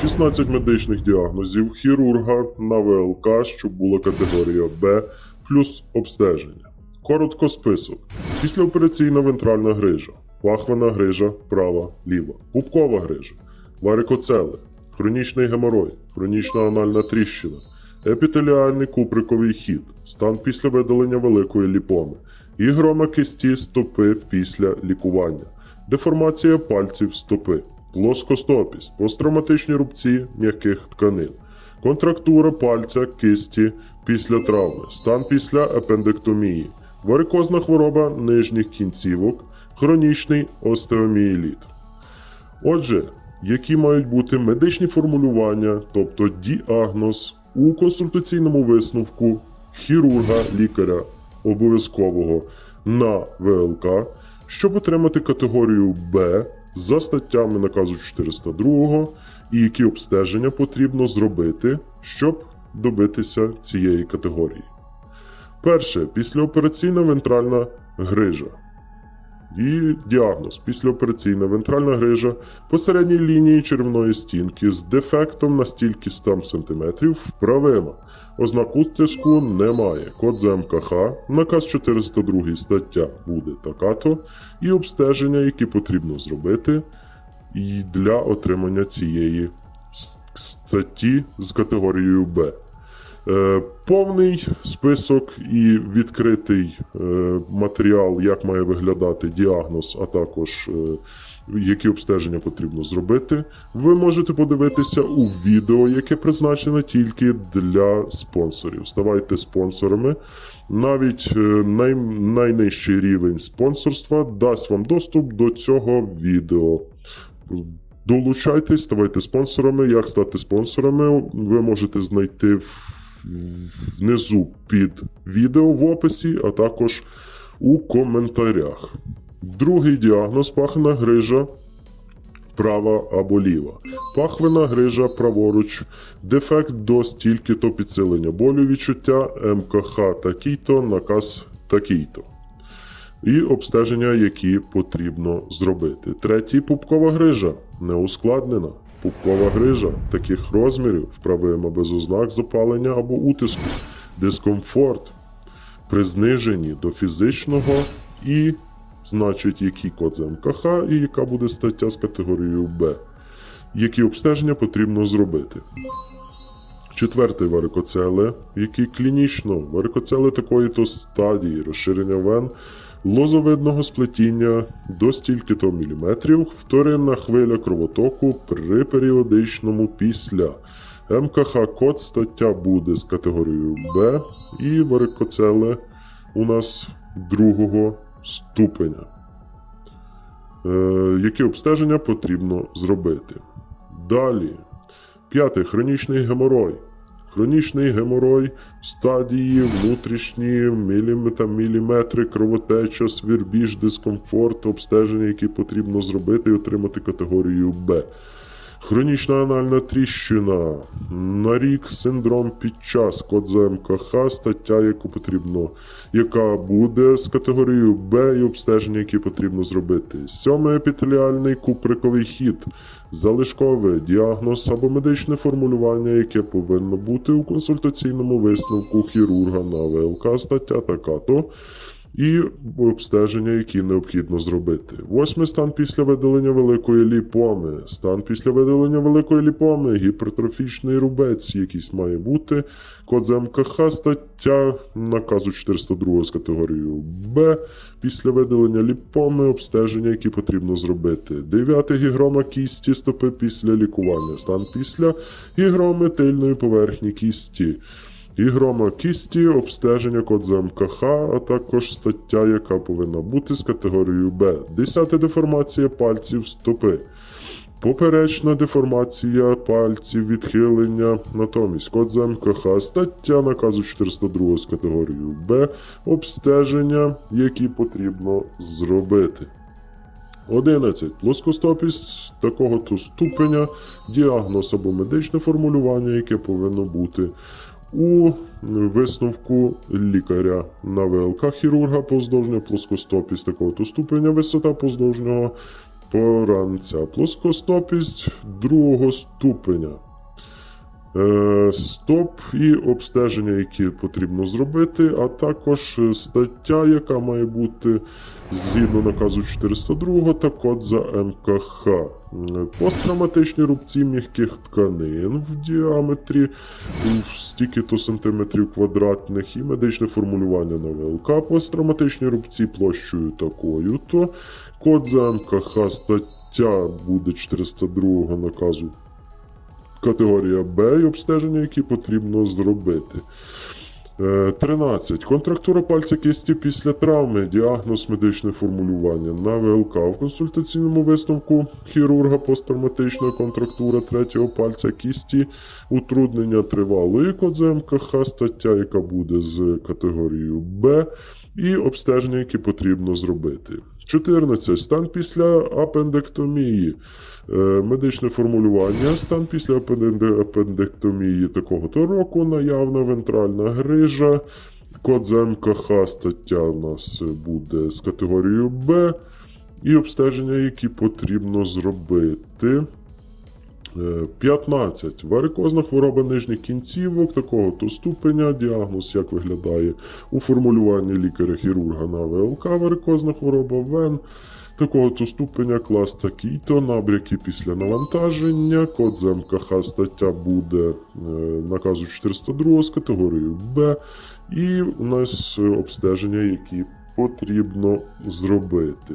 16 медичних діагнозів хірурга на ВЛК, що була категорія Б, плюс обстеження. Коротко список. Післяопераційна вентральна грижа, пахвена грижа права, ліва, пупкова грижа, варикоцели, хронічний геморой, хронічна анальна тріщина, епітеліальний куприковий хід, стан після видалення великої ліпоми, ігрома кисті стопи після лікування, деформація пальців стопи, плоскостопість, посттравматичні рубці м'яких тканин, контрактура пальця кисті після травми, стан після апендектомії, варикозна хвороба нижніх кінцівок, хронічний остеоміеліт. Отже, які мають бути медичні формулювання, тобто діагноз у консультаційному висновку хірурга, лікаря обов'язкового на ВЛК, щоб отримати категорію Б за статтями наказу 402 і які обстеження потрібно зробити, щоб добитися цієї категорії. Перше післяопераційна вентральна грижа. І діагноз післяопераційна вентральна грижа посередній лінії червної стінки з дефектом на стільки 100 см вправима. Ознак утиску немає. Код ЗМКХ, наказ 402 стаття буде така-то, і обстеження, які потрібно зробити для отримання цієї статті з категорією Б. Е, Повний список і відкритий е, матеріал, як має виглядати діагноз, а також е, які обстеження потрібно зробити, ви можете подивитися у відео, яке призначене тільки для спонсорів. Ставайте спонсорами. Навіть най, найнижчий рівень спонсорства дасть вам доступ до цього відео. Долучайтесь, ставайте спонсорами. Як стати спонсорами, ви можете знайти в- внизу під відео в описі, а також у коментарях. Другий діагноз пахна грижа права або ліва. Пахвина грижа праворуч, дефект до стільки-то підсилення болю відчуття, МКХ такий-то, наказ такий-то. І обстеження, які потрібно зробити. Третій пупкова грижа неускладнена. Пупкова грижа таких розмірів, вправима без ознак запалення або утиску, дискомфорт при зниженні до фізичного і, значить, який код з МКХ і яка буде стаття з категорією Б. Які обстеження потрібно зробити. Четвертий варикоцеле, який клінічно варикоцели такої то стадії розширення вен лозовидного сплетіння до стільки-то міліметрів, вторинна хвиля кровотоку при періодичному після. МКХ код стаття буде з категорією Б і варикоцеле у нас другого ступеня. Е, які обстеження потрібно зробити? Далі. П'яте. Хронічний геморой. Хронічний геморой стадії внутрішні міліметри, міліметри, кровотеча, свірбіж, дискомфорт, обстеження, які потрібно зробити і отримати категорію Б. Хронічна анальна тріщина, нарік, синдром під час, код за МКХ, стаття, яку потрібно, яка буде з категорією Б і обстеження, які потрібно зробити. Сьомий епітеліальний куприковий хід, залишковий діагноз або медичне формулювання, яке повинно бути у консультаційному висновку хірурга на ВЛК, стаття така-то. І обстеження, які необхідно зробити. Восьмий стан після видалення великої ліпоми. Стан після видалення великої ліпоми, гіпертрофічний рубець, якийсь має бути. Код з МКХ, стаття наказу 402 з категорією Б. Після видалення ліпоми, обстеження, які потрібно зробити. Дев'ятий гігрома кісті стопи після лікування. Стан після гігроми тильної поверхні кісті. Ігрома кісті, обстеження код за МКХ, а також стаття, яка повинна бути з категорією Б. Десяте деформація пальців стопи. Поперечна деформація пальців, відхилення, натомість код за МКХ, стаття наказу 402 з категорією Б, обстеження, які потрібно зробити. 11. Плоскостопість такого то ступеня, діагноз або медичне формулювання, яке повинно бути у висновку лікаря на ВЛК хірурга поздовжньої плоскостопість такого ступеня, висота поздовжнього поранця. Плоскостопість другого ступеня. Е, Стоп і обстеження, які потрібно зробити, а також е, стаття, яка має бути згідно наказу 402 та код за МКХ. Е, Посттравматичні рубці м'яких тканин в діаметрі в стільки-то сантиметрів квадратних і медичне формулювання на ВЛК. Посттравматичні рубці площею такою, то код за МКХ стаття буде 402 наказу категорія Б і обстеження, які потрібно зробити. Е, 13. Контрактура пальця кисті після травми. Діагноз медичне формулювання на ВЛК в консультаційному висновку хірурга посттравматична контрактура третього пальця кісті, утруднення тривалої код за МКХ, стаття, яка буде з категорією Б, і обстеження, які потрібно зробити. 14. Стан після апендектомії. Е, Медичне формулювання. Стан після апендектомії такого-то року, наявна вентральна грижа. Код за стаття у нас буде з категорією Б. І обстеження, які потрібно зробити. Е, 15. Варикозна хвороба нижніх кінцівок такого то ступеня. Діагноз як виглядає у формулюванні лікаря-хірурга на ВЛК. Варикозна хвороба вен. Такого то ступеня клас такий-то, набряки після навантаження, код з МКХ стаття буде е, наказу 402 з категорією Б. І у нас е, обстеження, які потрібно зробити.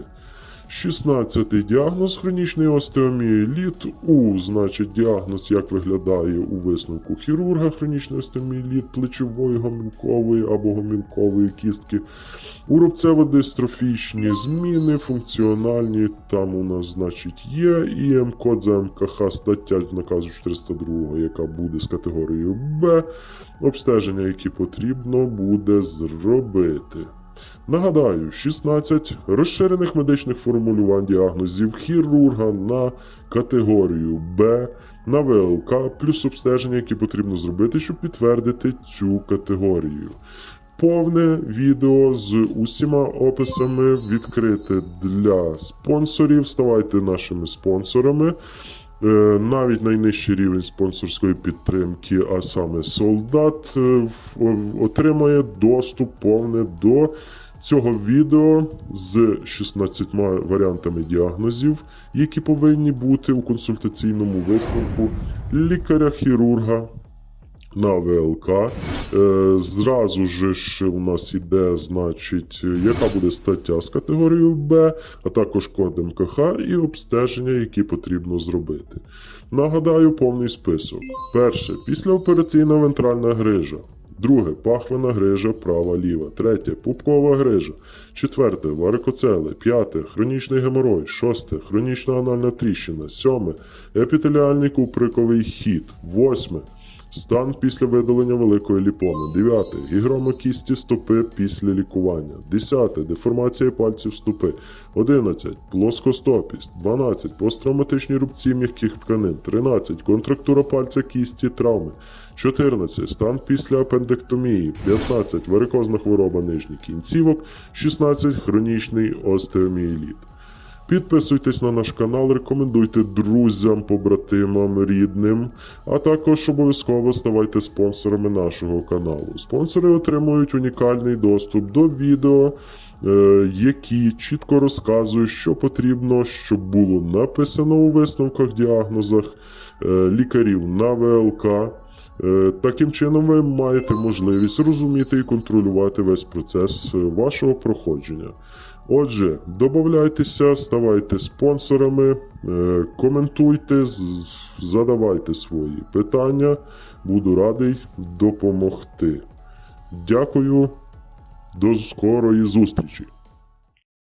16 діагноз хронічний остеоміеліт У, значить діагноз, як виглядає у висновку хірурга, хронічний остеоміеліт плечової гомілкової або гомілкової кістки. У рубцево-дистрофічні зміни, функціональні, там у нас, значить, є і М-код за МКХ стаття наказу 402, яка буде з категорією Б, обстеження, які потрібно буде зробити. Нагадаю, 16 розширених медичних формулювань діагнозів хірурга на категорію Б на ВЛК, плюс обстеження, які потрібно зробити, щоб підтвердити цю категорію. Повне відео з усіма описами відкрите для спонсорів. Ставайте нашими спонсорами. Е, Навіть найнижчий рівень спонсорської підтримки, а саме солдат, е, отримає доступ повне до цього відео з 16 варіантами діагнозів, які повинні бути у консультаційному висновку лікаря-хірурга на ВЛК. Е, Зразу ж у нас іде, значить, яка буде стаття з категорією Б, а також код МКХ і обстеження, які потрібно зробити. Нагадаю повний список. Перше післяопераційна вентральна грижа. Друге пахвина грижа права-ліва. Третє пупкова грижа. Четверте варикоцели. П'яте хронічний геморой. Шосте хронічна анальна тріщина. Сьоме епітеліальний куприковий хід. Восьме Стан після видалення великої ліпоми. 9. Гігрома кісті стопи після лікування. 10. Деформація пальців стопи. 11. Плоскостопість. 12. Посттравматичні рубці м'яких тканин. 13. Контрактура пальця кісті травми. 14. Стан після апендектомії. 15. Варикозна хвороба нижніх кінцівок. 16. Хронічний остеоміеліт. Підписуйтесь на наш канал, рекомендуйте друзям, побратимам, рідним, а також обов'язково ставайте спонсорами нашого каналу. Спонсори отримують унікальний доступ до відео, е, які чітко розказують, що потрібно, щоб було написано у висновках діагнозах е, лікарів на ВЛК. Е, Таким чином, ви маєте можливість розуміти і контролювати весь процес вашого проходження. Отже, додавайтеся, ставайте спонсорами, е, коментуйте, задавайте свої питання. Буду радий допомогти. Дякую, до скорої зустрічі!